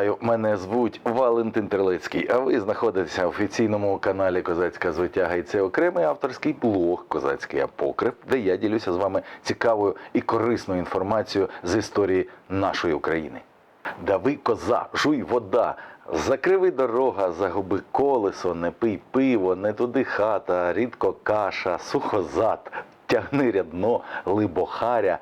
Вітаю, мене звуть Валентин Терлецький. А ви знаходитеся в офіційному каналі Козацька звитяга. І це окремий авторський блог Козацький апокриф, де я ділюся з вами цікавою і корисною інформацією з історії нашої України. Дави коза, жуй вода. Закриви дорога, загуби колесо, не пий пиво, не туди хата, рідко каша, сухозад, тягни рядно, либохаря,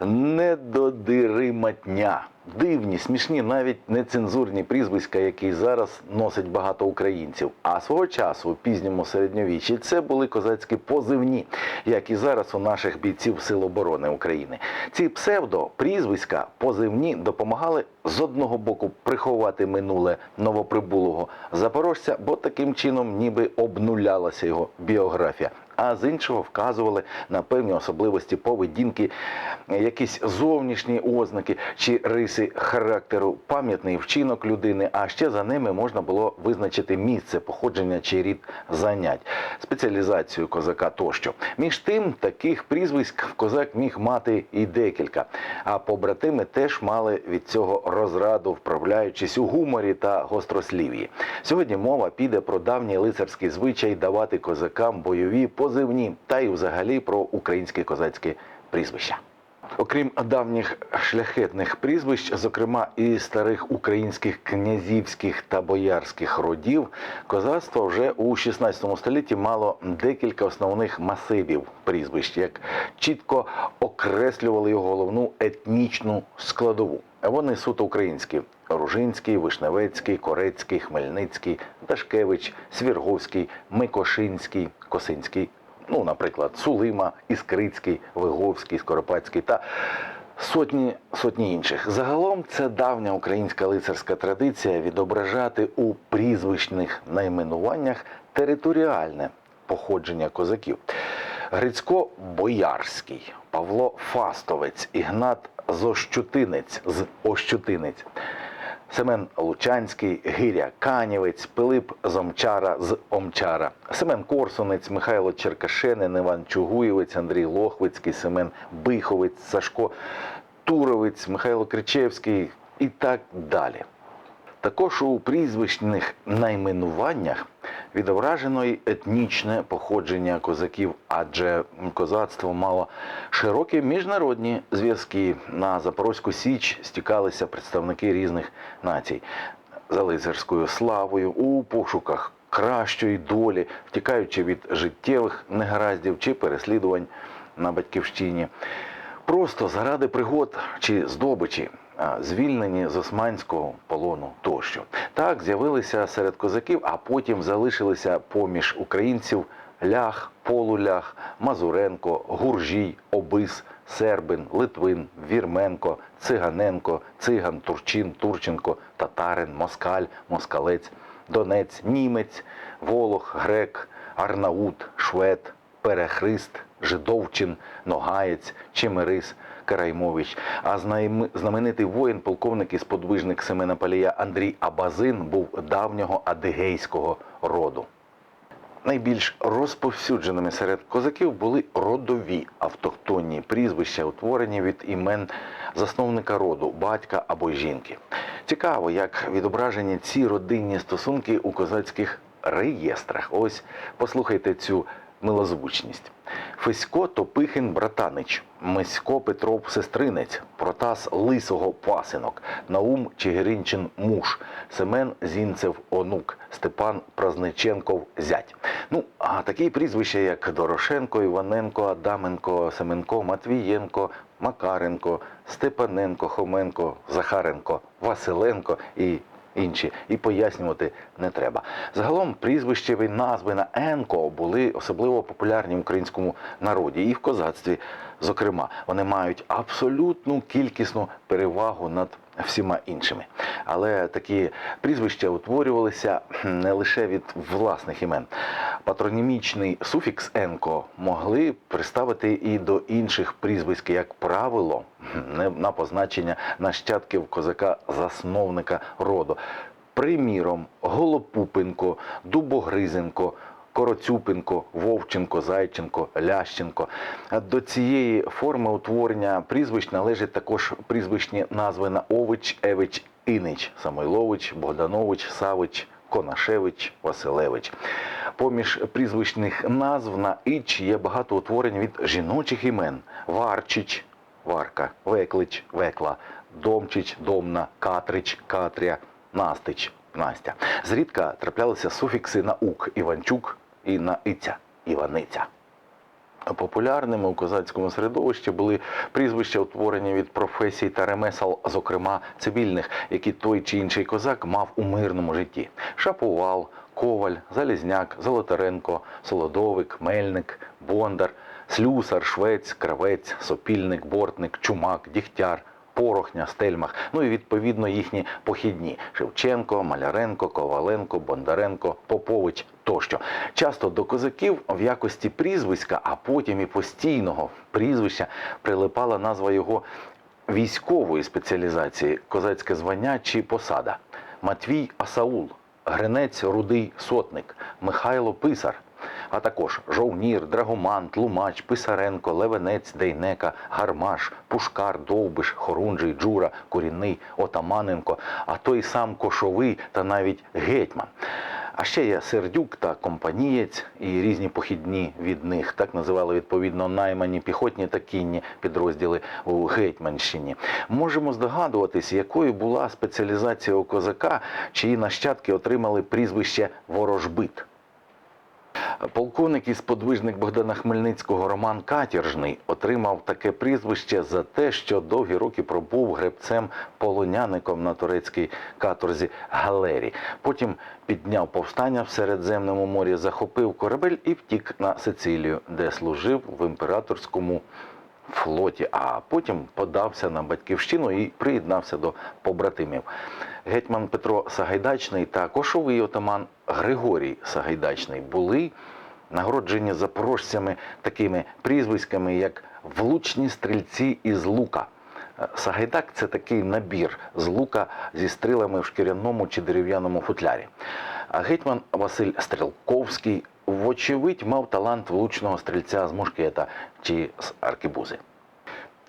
не додириматня. Дивні, смішні, навіть нецензурні прізвиська, які зараз носить багато українців. А свого часу, у пізньому середньовіччі, це були козацькі позивні, як і зараз у наших бійців Сил оборони України. Ці псевдо прізвиська позивні допомагали з одного боку приховати минуле новоприбулого запорожця, бо таким чином ніби обнулялася його біографія. А з іншого вказували на певні особливості поведінки, якісь зовнішні ознаки чи риси характеру, пам'ятний вчинок людини. А ще за ними можна було визначити місце походження чи рід занять, спеціалізацію козака тощо. Між тим, таких прізвиськ козак міг мати і декілька. А побратими теж мали від цього розраду, вправляючись у гуморі та гострослів'ї. Сьогодні мова піде про давній лицарський звичай давати козакам бойові позивні та й взагалі про українське козацьке прізвища. Окрім давніх шляхетних прізвищ, зокрема і старих українських князівських та боярських родів, козацтво вже у 16 столітті мало декілька основних масивів прізвищ, як чітко окреслювали його головну етнічну складову. Вони суто українські: Ружинський, Вишневецький, Корецький, Хмельницький, Дашкевич, Свірговський, Микошинський, Косинський ну, наприклад, Сулима, Іскрицький, Виговський, Скоропадський та сотні сотні інших. Загалом це давня українська лицарська традиція відображати у прізвищних найменуваннях територіальне походження козаків. Грицько Боярський, Павло Фастовець, Ігнат Зощутинець з Ощутинець. Семен Лучанський, Гиря Канівець, Пилип Зомчара з Омчара, Семен Корсунець, Михайло Черкашенин, Іван Чугуєвець, Андрій Лохвицький, Семен Биховець, Сашко Туровець, Михайло Кричевський і так далі. Також у прізвищних найменуваннях відображено й етнічне походження козаків, адже козацтво мало широкі міжнародні зв'язки. На Запорозьку Січ стікалися представники різних націй за лицарською славою у пошуках кращої долі, втікаючи від життєвих негараздів чи переслідувань на батьківщині. Просто заради пригод чи здобичі звільнені з османського полону тощо. Так з'явилися серед козаків, а потім залишилися поміж українців лях, полулях, Мазуренко, Гуржій, Обис, Сербин, Литвин, Вірменко, Циганенко, Циган, Турчин, Турченко, Татарин, Москаль, Москалець, Донець, Німець, Волох, Грек, Арнаут, Швед, Перехрист, Жидовчин, Ногаєць, Чемерис, Караймович. А знаменитий воїн, полковник і сподвижник Семена Палія Андрій Абазин був давнього адигейського роду. Найбільш розповсюдженими серед козаків були родові автохтонні прізвища, утворені від імен засновника роду, батька або жінки. Цікаво, як відображені ці родинні стосунки у козацьких реєстрах. Ось послухайте цю милозвучність. Фесько Топихин Братанич, Мисько Петров Сестринець, Протас Лисого Пасинок, Наум Чигиринчин Муж, Семен Зінцев Онук, Степан Празниченков Зять. Ну, а такі прізвища, як Дорошенко, Іваненко, Адаменко, Семенко, Матвієнко, Макаренко, Степаненко, Хоменко, Захаренко, Василенко і інші, і пояснювати не треба. Загалом прізвищеві назви на Енко були особливо популярні в українському народі і в козацтві. Зокрема, вони мають абсолютну кількісну перевагу над всіма іншими. Але такі прізвища утворювалися не лише від власних імен. Патронімічний суфікс енко могли приставити і до інших прізвиськ, як правило, на позначення нащадків козака-засновника роду. Приміром, Голопупенко, Дубогризенко, Короцюпенко, Вовченко, Зайченко, Лященко. До цієї форми утворення прізвищ належать також прізвищні назви на Ович, Евич Інич, Самойлович, Богданович, Савич, Конашевич, Василевич. Поміж прізвищних назв на Іч є багато утворень від жіночих імен: Варчич, Варка, Веклич, Векла, Домчич, Домна, Катрич, Катря, Настич, Настя. Зрідка траплялися суфікси на ук Іванчук і на Іця, Іваниця. Популярними у козацькому середовищі були прізвища, утворені від професій та ремесел, зокрема цивільних, які той чи інший козак мав у мирному житті: Шапувал, Коваль, Залізняк, Золотаренко, Солодовик, Мельник, Бондар, Слюсар, Швець, Кравець, Сопільник, Бортник, Чумак, Дігтяр. Порохня, Стельмах, ну і відповідно їхні похідні Шевченко, Маляренко, Коваленко, Бондаренко, Попович тощо. Часто до козаків в якості прізвиська, а потім і постійного прізвища прилипала назва його військової спеціалізації, козацьке звання чи посада. Матвій Асаул, Гринець Рудий Сотник, Михайло Писар а також Жовнір, Драгоман, Тлумач, Писаренко, Левенець, Дейнека, Гармаш, Пушкар, Довбиш, Хорунжий, Джура, Корінний, Отаманенко, а той сам Кошовий та навіть Гетьман. А ще є Сердюк та Компанієць і різні похідні від них. Так називали відповідно наймані піхотні та кінні підрозділи у Гетьманщині. Можемо здогадуватись, якою була спеціалізація у козака, чиї нащадки отримали прізвище Ворожбит. Полковник і сподвижник Богдана Хмельницького Роман Катіржний отримав таке прізвище за те, що довгі роки пробув гребцем полоняником на турецькій каторзі Галері. Потім підняв повстання в Середземному морі, захопив корабель і втік на Сицилію, де служив в імператорському флоті, а потім подався на батьківщину і приєднався до побратимів. Гетьман Петро Сагайдачний та кошовий отаман Григорій Сагайдачний були нагороджені запорожцями такими прізвиськами, як влучні стрільці із лука. Е, Сагайдак це такий набір з лука зі стрілами в шкіряному чи дерев'яному футлярі. А гетьман Василь Стрілковський, вочевидь, мав талант влучного стрільця з мушкета чи з аркебузи.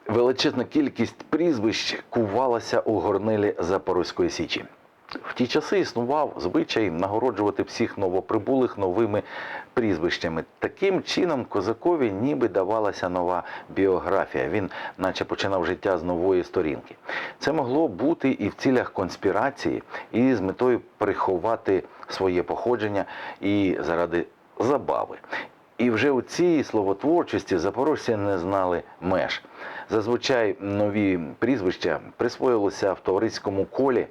Величезна кількість прізвищ кувалася у горнилі Запорозької Січі. В ті часи існував звичай нагороджувати всіх новоприбулих новими прізвищами. Таким чином козакові ніби давалася нова біографія. Він наче починав життя з нової сторінки. Це могло бути і в цілях конспірації, і з метою приховати своє походження і заради забави. І вже у цій словотворчості запорожці не знали меж. Зазвичай нові прізвища присвоїлися в товариському колі.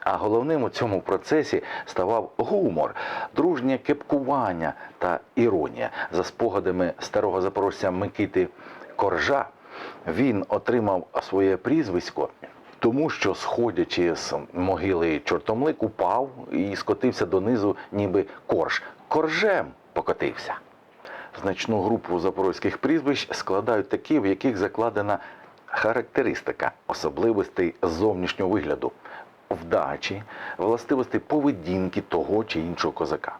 А головним у цьому процесі ставав гумор, дружнє кепкування та іронія. За спогадами старого запорожця Микити Коржа, він отримав своє прізвисько, тому що, сходячи з могили чортомлик, упав і скотився донизу, ніби корж. Коржем покотився. Значну групу запорозьких прізвищ складають такі, в яких закладена характеристика особливостей зовнішнього вигляду, вдачі, властивостей поведінки того чи іншого козака.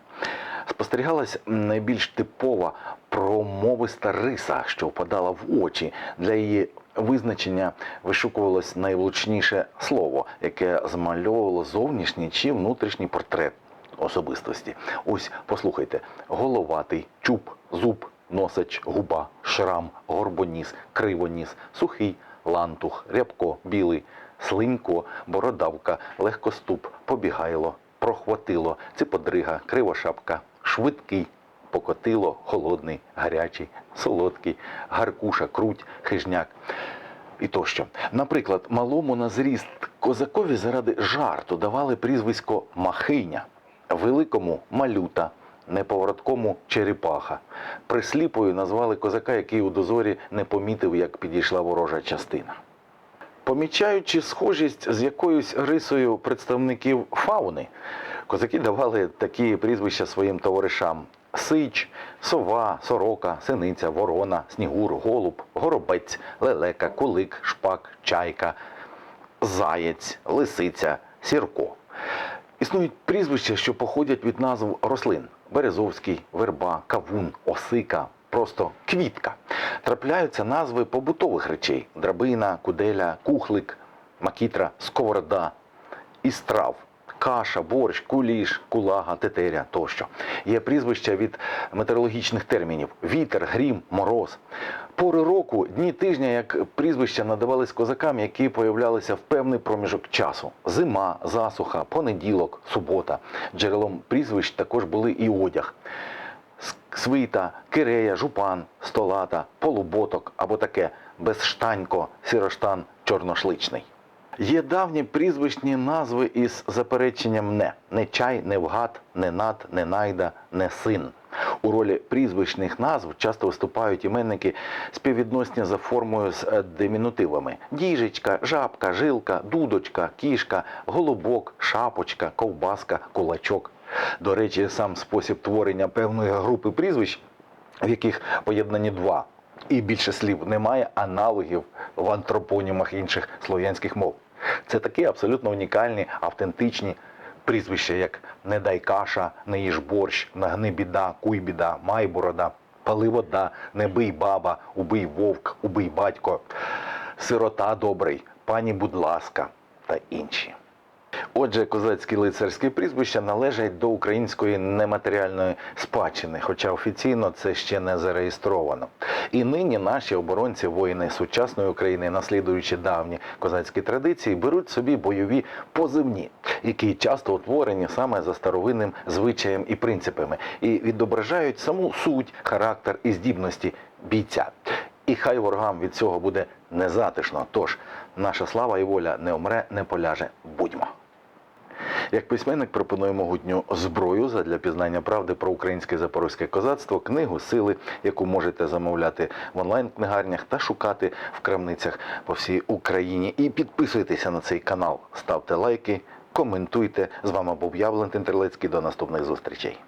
Спостерігалась найбільш типова промовиста риса, що впадала в очі. Для її визначення вишукувалось найвлучніше слово, яке змальовувало зовнішній чи внутрішній портрет особистості. Ось послухайте: головатий, чуб, зуб, носач, губа, шрам, горбоніс, кривоніс, сухий, лантух, рябко, білий, слинько, бородавка, легкоступ, побігайло, прохватило, циподрига, кривошапка, швидкий. Покотило, холодний, гарячий, солодкий, гаркуша, круть, хижняк і тощо. Наприклад, малому на зріст козакові заради жарту давали прізвисько Махиня, великому малюта, неповороткому черепаха. Присліпою назвали козака, який у дозорі не помітив, як підійшла ворожа частина. Помічаючи схожість з якоюсь рисою представників фауни, козаки давали такі прізвища своїм товаришам: Сич, сова, сорока, синиця, ворона, снігур, голуб, горобець, лелека, кулик, шпак, чайка, заєць, лисиця, сірко. Існують прізвища, що походять від назв рослин: Березовський, верба, кавун, осика, просто квітка. Трапляються назви побутових речей: драбина, куделя, кухлик, макітра, сковорода. і страв. Каша, борщ, куліш, кулага, тетеря тощо. Є прізвища від метеорологічних термінів: вітер, грім, мороз. Пори року, дні тижня, як прізвища надавались козакам, які появлялися в певний проміжок часу: зима, засуха, понеділок, субота. Джерелом прізвищ також були і одяг. Свита, кирея, жупан, столата, полуботок або таке безштанько, сіроштан, чорношличний. Є давні прізвищні назви із запереченням не не чай, не вгад, не над, не найда, не син. У ролі прізвищних назв часто виступають іменники співвідносні за формою з е, димінутивами: діжечка, жабка, жилка, дудочка, кішка, голубок, шапочка, ковбаска, кулачок. До речі, сам спосіб творення певної групи прізвищ, в яких поєднані два і більше слів немає аналогів в антропонімах інших слов'янських мов. Це такі абсолютно унікальні, автентичні прізвища, як не дай каша, не їж борщ, нагни біда, куй біда, май борода, пали вода, не бий баба, убий вовк, убий батько, сирота добрий, пані будь ласка та інші. Отже, козацькі лицарські прізвища належать до української нематеріальної спадщини, хоча офіційно це ще не зареєстровано. І нині наші оборонці, воїни сучасної України, наслідуючи давні козацькі традиції, беруть собі бойові позивні, які часто утворені саме за старовинним звичаєм і принципами, і відображають саму суть, характер і здібності бійця. І хай ворогам від цього буде незатишно. Тож наша слава і воля не умре, не поляже. Будьмо. Як письменник пропонує могутню зброю задля пізнання правди про українське запорозьке козацтво, книгу сили, яку можете замовляти в онлайн-книгарнях та шукати в крамницях по всій Україні. І підписуйтеся на цей канал, ставте лайки, коментуйте. З вами був я, Валентин Терлецький. До наступних зустрічей.